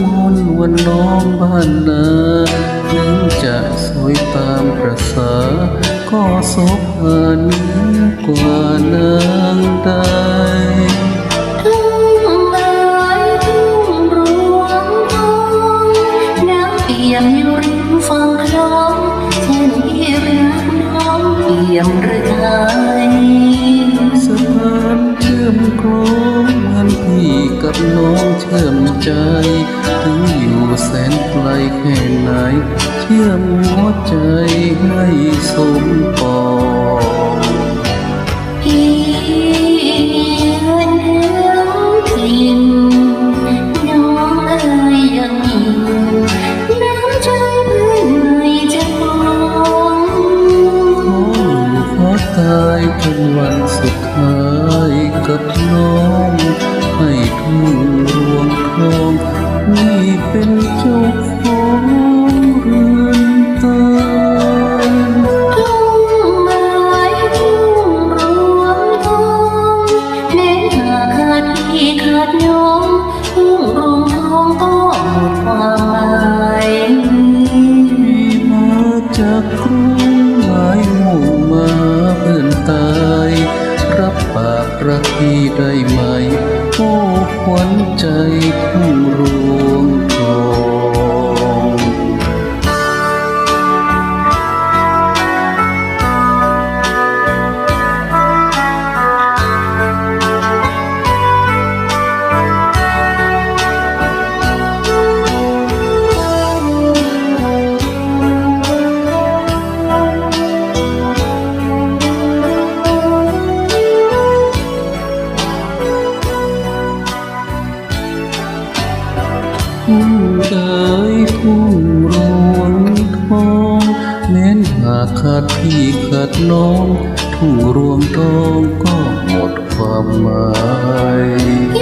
มนวันน้องจะสวยตามประษา ก็สภาเหนือกว่านางใดทุ่งไม้ทุ่งรวงทองน้ำเปี่ยมอยู่ริมฝั่งคลองเช่นที่รักน้องเปี่ยมรือไทยสะพานเชื่อมโครง ดน้องเชื่อมใจ ถึงอยู่แสนไกลแค่ไหน เชื่อมหัวใจให้สมปองพี่ยืนถึงถิ่น ดน้อมทุ่งรวงทองก็หมดความหมายที่มาจากกรุงหมายมุ่งมาเพื่อนตายรับปากรักพี่ได้ไหม โอ้ขวัญใจทุ่งรวงทอง เอ๋ยทุ่งรวงทองแม้นหากขาดพี่ขาดน้อง ทุ่งรวงทองก็หมดความหมาย